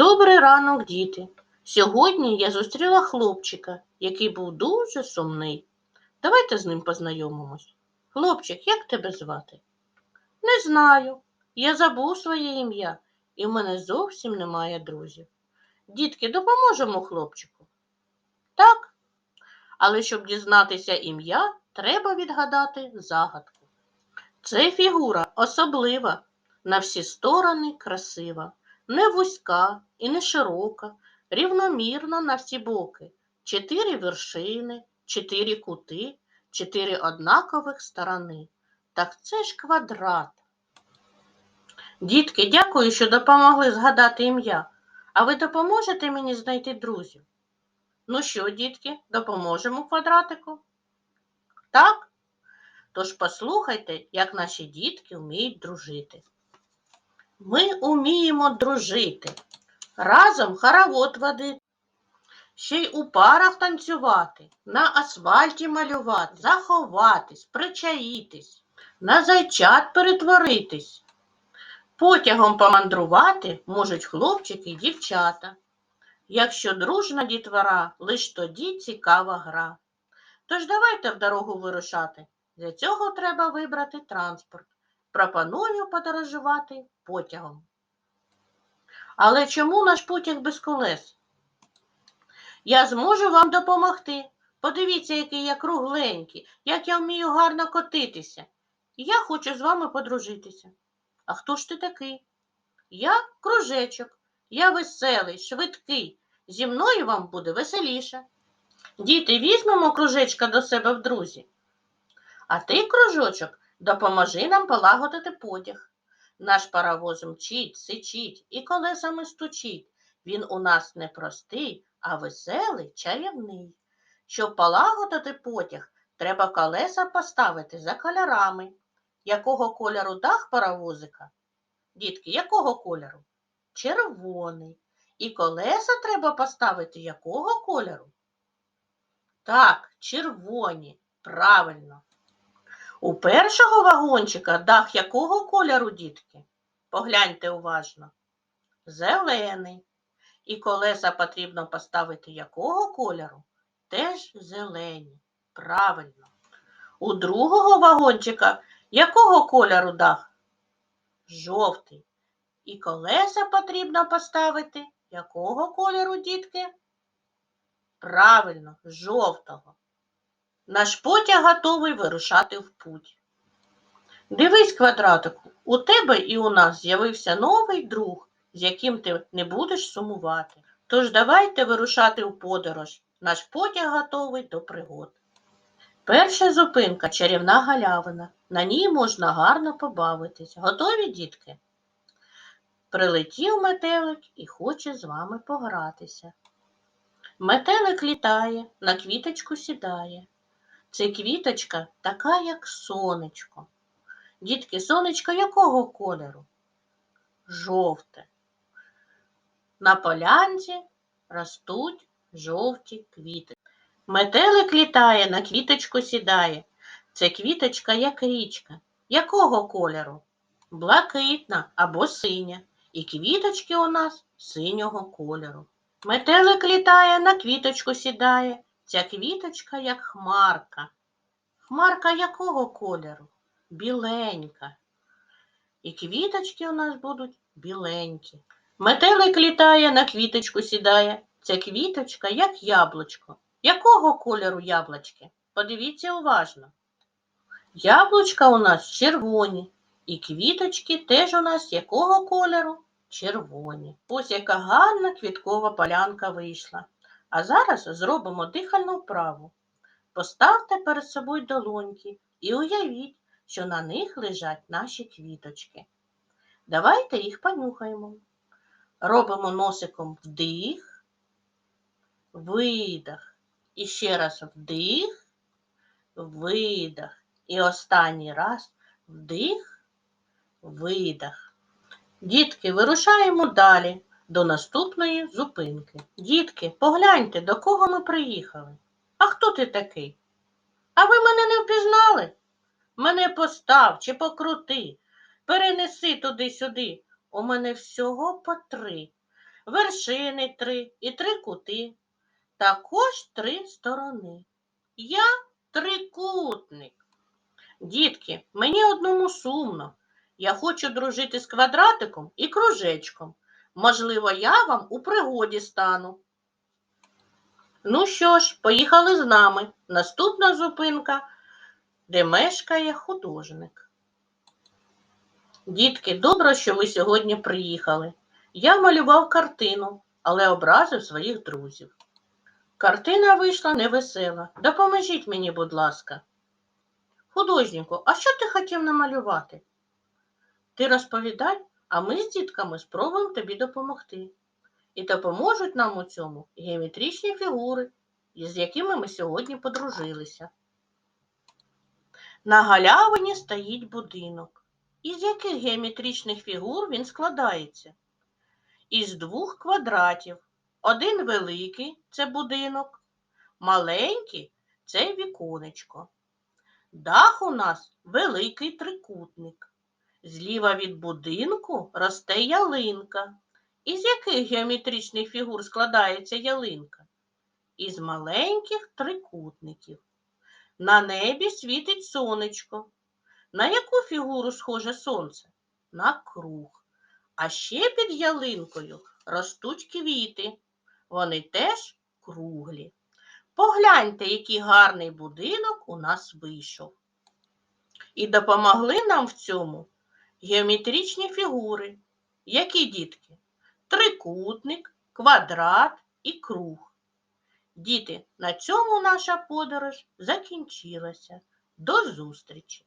Добрий ранок, діти. Сьогодні я зустріла хлопчика, який був дуже сумний. Давайте з ним познайомимось. Хлопчик, як тебе звати? Не знаю. Я забув своє ім'я, і в мене зовсім немає друзів. Дітки, допоможемо хлопчику. Так. Але щоб дізнатися ім'я, треба відгадати загадку. Це фігура особлива, на всі сторони красива не вузька і не широка, рівномірна на всі боки, чотири вершини, чотири кути, чотири однакових сторони. Так це ж квадрат. Дітки, дякую, що допомогли згадати ім'я. А ви допоможете мені знайти друзів? Ну що, дітки, допоможемо квадратику? Так? Тож послухайте, як наші дітки вміють дружити. Ми уміємо дружити, разом хоровод водити, ще й у парах танцювати, на асфальті малювати, заховатись, причаїтись, на зайчат перетворитись. Потягом помандрувати можуть хлопчики й дівчата. Якщо дружна дітвора, лиш тоді цікава гра. Тож давайте в дорогу вирушати. Для цього треба вибрати транспорт. Пропоную подорожувати потягом. Але чому наш потяг без колес? Я зможу вам допомогти. Подивіться, який я кругленький, як я вмію гарно котитися. Я хочу з вами подружитися. А хто ж ти такий? Я кружечок, я веселий, швидкий. Зі мною вам буде веселіше. Діти, візьмемо кружечка до себе в друзі. А ти, кружочок, допоможи нам полагодити потяг. Наш паровоз мчить, сичить і колесами стучить. Він у нас не простий, а веселий, чарівний. Щоб полагодити потяг, треба колеса поставити за кольорами. Якого кольору дах паровозика? Дітки, якого кольору? Червоний. І колеса треба поставити якого кольору? Так, червоні. Правильно. У першого вагончика дах якого кольору, дітки? Погляньте уважно. Зелений. І колеса потрібно поставити якого кольору? Теж зелені. Правильно. У другого вагончика якого кольору дах? Жовтий. І колеса потрібно поставити якого кольору, дітки? Правильно, жовтого. Наш потяг готовий вирушати в путь. Дивись, квадратику, у тебе і у нас з'явився новий друг, з яким ти не будеш сумувати. Тож давайте вирушати у подорож. Наш потяг готовий до пригод. Перша зупинка чарівна галявина. На ній можна гарно побавитись. Готові, дітки? Прилетів метелик і хоче з вами погратися. Метелик літає, на квіточку сідає. Це квіточка така, як сонечко. Дітки, сонечко якого кольору? Жовте. На полянці ростуть жовті квіти. Метелик літає, на квіточку сідає. Це квіточка, як річка. Якого кольору? Блакитна або синя. І квіточки у нас синього кольору. Метелик літає, на квіточку сідає. Ця квіточка, як хмарка. Хмарка якого кольору? Біленька. І квіточки у нас будуть біленькі. Метелик літає, на квіточку сідає. Ця квіточка, як яблучко. Якого кольору яблучки? Подивіться уважно. Яблучка у нас червоні, і квіточки теж у нас якого кольору? Червоні. Ось яка гарна квіткова полянка вийшла. А зараз зробимо дихальну вправу. Поставте перед собою долоньки і уявіть, що на них лежать наші квіточки. Давайте їх понюхаємо. Робимо носиком вдих, видих. І ще раз вдих, видих. І останній раз вдих, видих. Дітки, вирушаємо далі до наступної зупинки. Дітки, погляньте, до кого ми приїхали. А хто ти такий? А ви мене не впізнали? Мене постав чи покрути, перенеси туди-сюди. У мене всього по три. вершини три і три кути, також три сторони. Я трикутник. Дітки, мені одному сумно. Я хочу дружити з квадратиком і кружечком. Можливо, я вам у пригоді стану. Ну що ж, поїхали з нами. Наступна зупинка, де мешкає художник. Дітки, добре, що ви сьогодні приїхали. Я малював картину, але образив своїх друзів. Картина вийшла невесела. Допоможіть мені, будь ласка. Художнику, а що ти хотів намалювати? Ти розповідай, а ми з дітками спробуємо тобі допомогти. І допоможуть нам у цьому геометричні фігури, з якими ми сьогодні подружилися. На галявині стоїть будинок. Із яких геометричних фігур він складається? Із двох квадратів. Один великий це будинок, маленький це віконечко. Дах у нас великий трикутник. Зліва від будинку росте ялинка. Із яких геометричних фігур складається ялинка? Із маленьких трикутників. На небі світить сонечко. На яку фігуру схоже сонце? На круг. А ще під ялинкою ростуть квіти. Вони теж круглі. Погляньте, який гарний будинок у нас вийшов. І допомогли нам в цьому геометричні фігури. Які дітки? Трикутник, квадрат і круг. Діти, на цьому наша подорож закінчилася. До зустрічі!